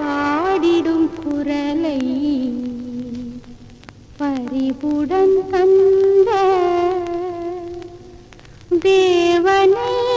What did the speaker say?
பாடிடும் குரலை பறிவுடன் தன் देवनी